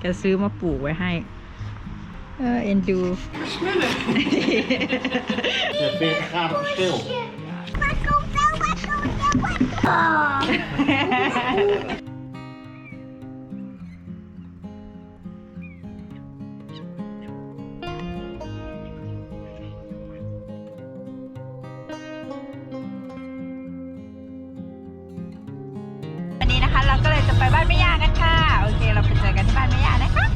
แกซื้อมาปลูกไว้ให้ เออเอ็นดู Smullen. Met 40 graden verschil. Wat komt nou? Wat komt nou? Wat komt วั เราก็เลยจะไปบ้านแม่ย่ากันค่ะ โอเค เราไปเจอกันที่บ้านแม่ย่านะคะ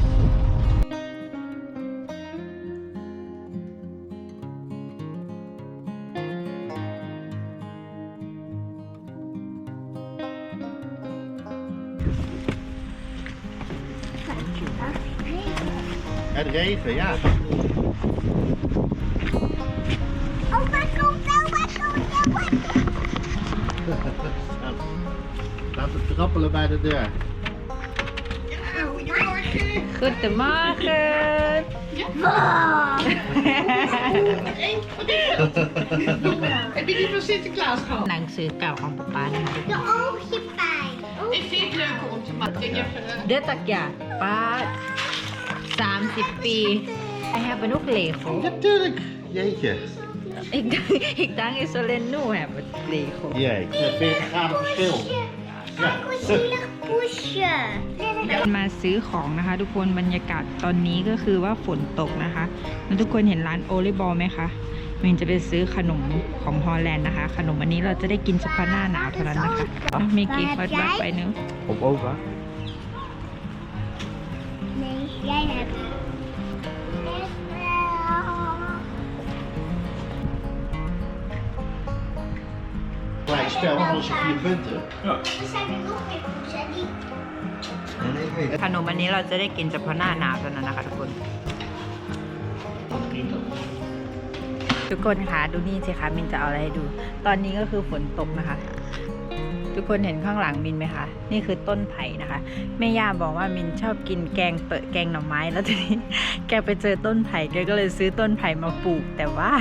Het regen, ja. Oh, wat komt nou? Wat komt nou? Wat Nou, Laat het trappelen bij de deur. Ja, goedemorgen. Goedemorgen. Hey, wat is dat? Heb je die van Sinterklaas gehad? หนังสือเก่าของป๊าป๊านะคะ De oogjepijn. Ik vind het leuk om te maken. Ik heb, eh, เดือตักยาป้าสามสิบปีไอแฮปเป็นลูกเหลโค Natuurlijk. Jeetje. อีกอีกดังอิสเลนนูแฮปเป็นเหลโค Jee, met 40 graden verschil. Ja. Een zielig poesje. มาซื้อของนะคะ ทุกคนบรรยากาศตอนนี้ก็คือว่าฝนตกนะคะแล้วทุกคนเห็นร้านโอลิบอลไหมคะมินจะไปซื้อขนมของฮอลแลนด์นะคะ ขนมอันนี้เราจะได้กินเฉพาะหน้าหนาวเท่านั้นนะคะมีกี่ฟัดบักไปเนึง Op opa. Nee, jij hebt. Gelijk spel, anders heb je vier punten. Er zijn er nog meer poesen. Die ขนมอันนี้เราจะได้กินเฉพาะหน้าหนาวเท่านั้นนะคะทุกคนทุกคนคะดูนี่สิคะมินจะเอาอะไรให้ดู ตอนนี้ก็คือฝนตกนะคะ ทุกคนเห็นข้างหลังมินไหมคะ นี่คือต้นไผ่นะคะ แม่ย่าบอกว่ามินชอบกินแกงเปิดแกงหน่อไม้ แล้วทีนี้แกไปเจอต้นไผ่แกก็เลยซื้อต้นไผ่มาปลูก แต่ว่า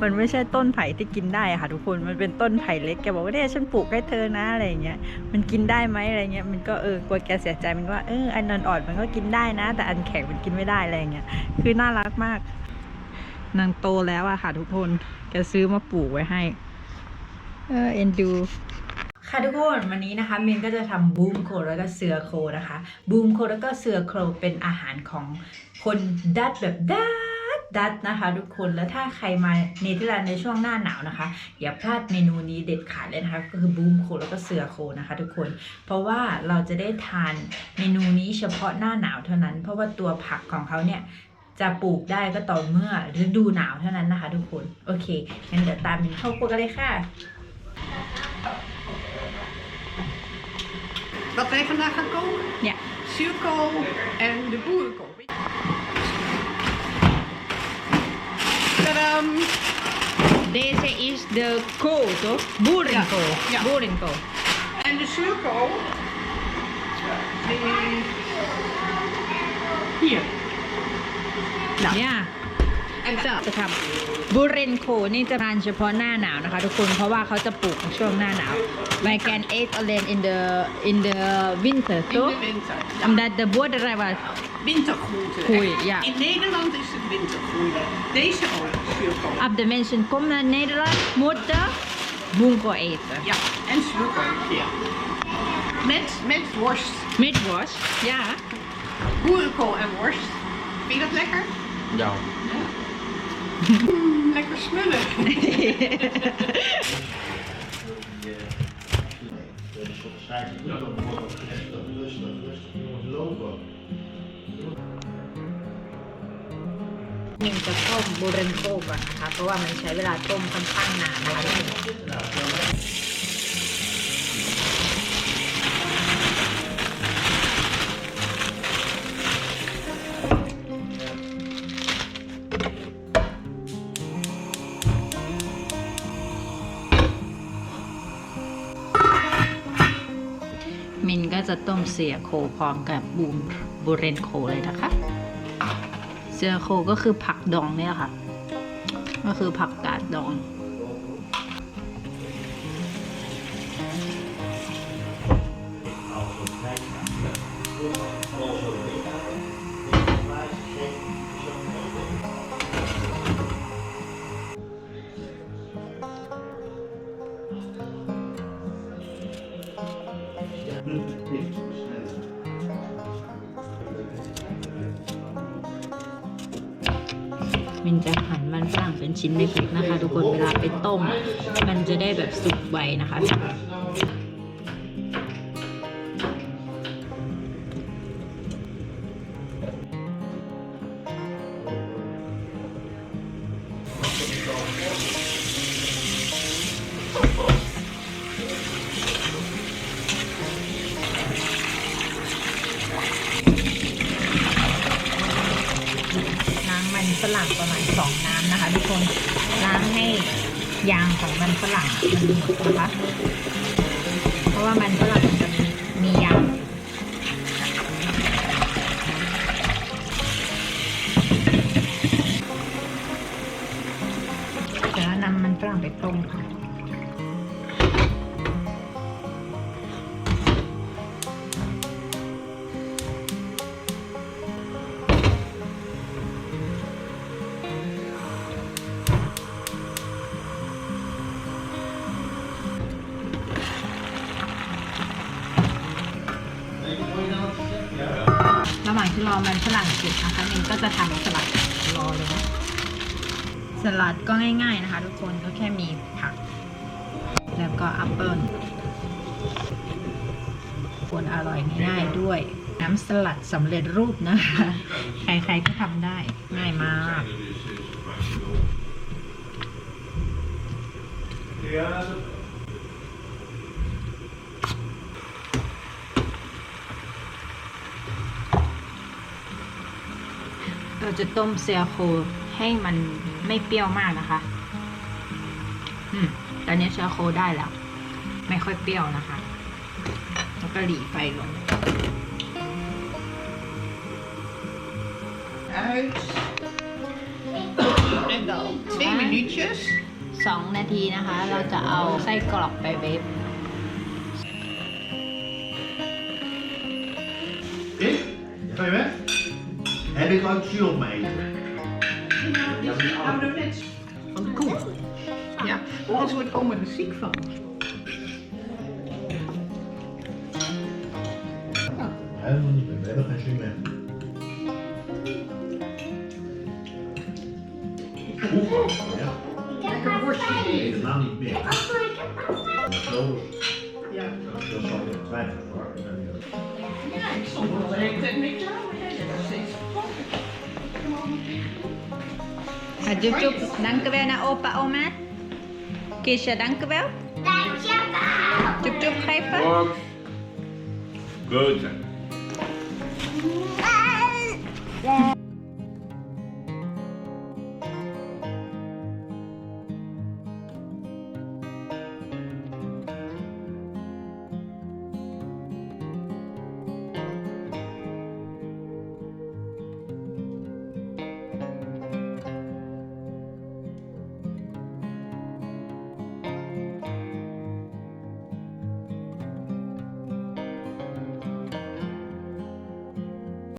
มันไม่ใช่ต้นไผ่ที่กินได้อะค่ะ ทุกคน มันเป็นต้นไผ่เล็ก แกบอกว่าเนี่ยฉันปลูกให้เธอนะอะไรอย่างเงี้ย มันกินได้ไหมอะไรเงี้ย มันก็เออกลัวแกเสียใจ มันว่าเอออันอ่อนมันก็กินได้นะ แต่อันแข็งมันกินไม่ได้อะไรเงี้ย คือน่ารักมาก นางโตแล้วอะค่ะทุกคน แกซื้อมาปลูกไว้ให้ เออเอ็นดู ค่ะทุกคนวันนี้นะคะมินก็จะทำบูมโคแล้วก็เสือโคนะคะบูมโคแล้วก็เสือโคเป็นอาหารของคนดัตแบบดัตดัตนะคะ ทุกคนแล้วถ้าใครมาเนเธอร์แลนด์ในช่วงหน้าหนาวนะคะ อย่าพลาดเมนูนี้เด็ดขาดเลยนะคะก็คือบูมโคแล้วก็เสือโคนะคะทุกคน เพราะว่าเราจะได้ทานเมนูนี้เฉพาะหน้าหนาวเท่านั้น เพราะว่าตัวผักของเขาเนี่ยจะปลูกได้ก็ต่อเมื่อฤดูหนาวเท่านั้นนะคะ ทุกคนโอเคงั้นเดี๋ยวตามมินเข้าครัวกันเลยค่ะ Wat wij vandaag gaan koken? Ja. Zuurkool en de boerenkool. Tadam! Deze is de kool, toch? Boerenkool. Ja. Boerenkool. En de zuurkool hier. Nou. Ja. จะ dan จะทำบูเรนโคนี่จะทานเฉพาะหน้าหนาวนะคะ ทุกคนเพราะว่าเขาจะปลูกในช่วงหน้าหนาว I can eat alone in the in the winter in so de winter. Ja. omdat de boerderij was Wintergroente. Groei, hè. ja. In Nederland is het wintergroei. Deze ook, zuurkool. op de mensen komen naar Nederland moeten boenkool eten Ja, en zuurkool. Ja. Met, met worst. met worst ja Boerenkool en worst. Vind je dat lekker? Ja. Mm, lekker smullen. Rustig, rustig, jongens, lopen. มินจะต้มบูเรนโคก่อนนะคะ เพราะว่ามันใช้เวลาต้มค่อนข้างนานนะคะ มินก็จะต้มเสียโคพร้อมกับบูมบูเรนโคเลยนะคะ เสียโคก็คือผักดองเนี่ยค่ะ ก็คือผักกาดดอง มินจะหั่นมันฝรั่งเป็นชิ้นเล็กๆนะคะ ทุกคนเวลาไปต้ม มันจะได้แบบสุกไวนะคะ ฝรั่งประมาณสองน้ำนะคะ ทุกคนล้างให้ยางของมันฝรั่งมันหมดนะคะเพราะว่ามันฝรั่งมันจะมีมียางเดี๋ยวเรานำมันฝรั่งไปต้มค่ะ รอมันฝรั่งสุกนะคะมินก็จะทำสลัดรอเลยนะสลัดก็ง่าย ๆนะคะ ทุกคนก็แค่มีผัก แล้วก็แอปเปิลคนอร่อยง่ายๆด้วย น้ำสลัดสำเร็จรูปนะคะ ใครๆก็ทำได้ง่ายมาก เรา จะต้มเซียโคให้มันไม่เปรี้ยวมากนะคะ อืมตอนนี้เซียโคได้แล้ว ไม่ค่อยเปรี้ยวนะคะ แล้วก็หลีไฟลง Uit. En dan twee minuutjes. สองนาทีนะคะ เราจะเอาไส้กรอกไปเวฟ Ik? Ik ook zuur mee? Ja, die ouderwets van de koe. Ja, anders wordt oma er ziek van. Helemaal niet meer. We hebben geen zuur meer. Ja. Lekker worstje. Helemaal niet meer. Zo, Ja. dat zal je twijfelen hoor. ja, ik stond wel de hele tijd met jou, maar jij bent nog steeds Ah, Jojo, dankjewel naar opa, oma. Keesje, dankjewel. Dankjewel. Joep, joep, geven. Box. Boter.